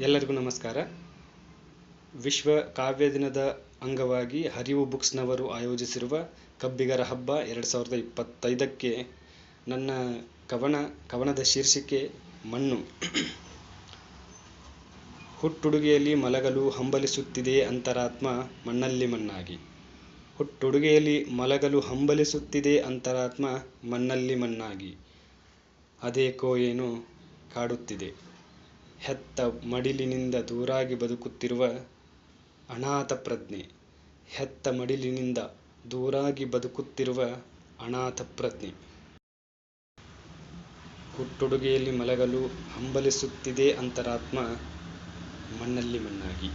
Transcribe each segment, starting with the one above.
ಎಲ್ಲರಿಗೂ ನಮಸ್ಕಾರ. ವಿಶ್ವ ಕಾವ್ಯ ದಿನದ ಅಂಗವಾಗಿ ಹರಿವು ಬುಕ್ಸ್ನವರು ಆಯೋಜಿಸಿರುವ ಕಬ್ಬಿಗರ ಹಬ್ಬ ಎರಡು ಸಾವಿರದ ಇಪ್ಪತ್ತೈದಕ್ಕೆ ನನ್ನ ಕವನ, ಕವನದ ಶೀರ್ಷಿಕೆ ಮಣ್ಣು. ಹುಟ್ಟುಡುಗೆಯಲ್ಲಿ ಮಲಗಲು ಹಂಬಲಿಸುತ್ತಿದೆ ಅಂತರಾತ್ಮ ಮಣ್ಣಲ್ಲಿ ಮಣ್ಣಾಗಿ. ಹುಟ್ಟುಡುಗೆಯಲ್ಲಿ ಮಲಗಲು ಹಂಬಲಿಸುತ್ತಿದೆ ಅಂತರಾತ್ಮ ಮಣ್ಣಲ್ಲಿ ಮಣ್ಣಾಗಿ. ಅದೇಕೋ ಏನೋ ಕಾಡುತ್ತಿದೆ. ಹೆತ್ತ ಮಡಿಲಿನಿಂದ ದೂರಾಗಿ ಬದುಕುತ್ತಿರುವ ಅನಾಥ ಪ್ರಜ್ಞೆ ಹೆತ್ತ ಮಡಿಲಿನಿಂದ ದೂರಾಗಿ ಬದುಕುತ್ತಿರುವ ಅನಾಥ ಪ್ರಜ್ಞೆ ಹುಟ್ಟುಡುಗೆಯಲ್ಲಿ ಮಲಗಲು ಹಂಬಲಿಸುತ್ತಿದೆ ಅಂತರಾತ್ಮ ಮಣ್ಣಲ್ಲಿ ಮಣ್ಣಾಗಿ.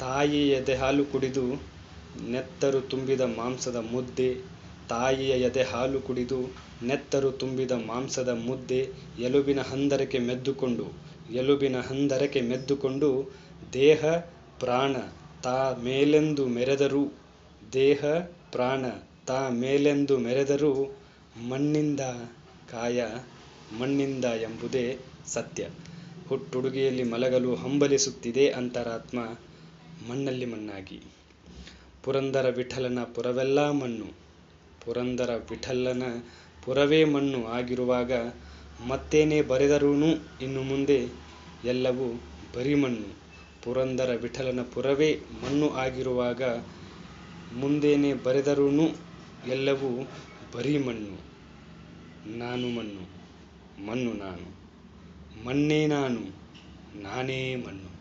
ತಾಯಿ ಎದೆಹಾಲು ಕುಡಿದು ನೆತ್ತರು ತುಂಬಿದ ಮಾಂಸದ ಮುದ್ದೆ ತಾಯಿಯ ಎದೆ ಹಾಲು ಕುಡಿದು ನೆತ್ತರು ತುಂಬಿದ ಮಾಂಸದ ಮುದ್ದೆ ಎಲುಬಿನ ಹಂದರಕ್ಕೆ ಮೆದ್ದುಕೊಂಡು, ಎಲುಬಿನ ಹಂದರಕ್ಕೆ ಮೆದ್ದುಕೊಂಡು, ದೇಹ, ಪ್ರಾಣ, ತಾ ಮೇಲೆಂದು ಮೆರೆದರು, ದೇಹ, ಪ್ರಾಣ, ತಾ ಮೇಲೆಂದು ಮೆರೆದರು ಮಣ್ಣಿಂದ ಕಾಯ, ಮಣ್ಣಿಂದ ಎಂಬುದೇ ಸತ್ಯ. ಹುಟ್ಟುಡುಗೆಯಲ್ಲಿ ಮಲಗಲು ಹಂಬಲಿಸುತ್ತಿದೆ ಅಂತರಾತ್ಮ ಮಣ್ಣಲ್ಲಿ ಮಣ್ಣಾಗಿ. ಪುರಂದರ ವಿಠಲನ ಪುರವೆಲ್ಲ ಮಣ್ಣು. ಪುರಂದರ ವಿಠಲನ ಪುರವೇ ಮಣ್ಣು ಆಗಿರುವಾಗ ಮತ್ತೇನೇ ಬರೆದರೂನು? ಇನ್ನು ಮುಂದೆ ಎಲ್ಲವೂ ಬರೀ ಮಣ್ಣು ಪುರಂದರ ವಿಠಲನ ಪುರವೇ ಮಣ್ಣು ಆಗಿರುವಾಗ ಮುಂದೇನೇ ಬರೆದರೂನು? ಎಲ್ಲವೂ ಬರೀ ಮಣ್ಣು ನಾನು ಮಣ್ಣು ಮಣ್ಣು ನಾನು. ಮಣ್ಣೇ ನಾನು, ನಾನೇ ಮಣ್ಣು.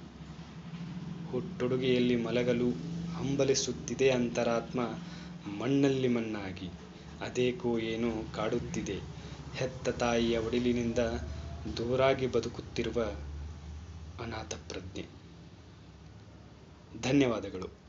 ಹುಟ್ಟುಡುಗೆಯಲ್ಲಿ ಮಲಗಲು ಹಂಬಲಿಸುತ್ತಿದೆ ಅಂತರಾತ್ಮ ಮಣ್ಣಲ್ಲಿ ಮಣ್ಣಾಗಿ ಅದೇಕೋ ಏನೋ ಕಾಡುತ್ತಿದೆ. ಹೆತ್ತ ತಾಯಿಯ ಒಡಿಲಿನಿಂದ ದೂರಾಗಿ ಬದುಕುತ್ತಿರುವ ಅನಾಥ ಪ್ರಜ್ಞೆ ಧನ್ಯವಾದಗಳು.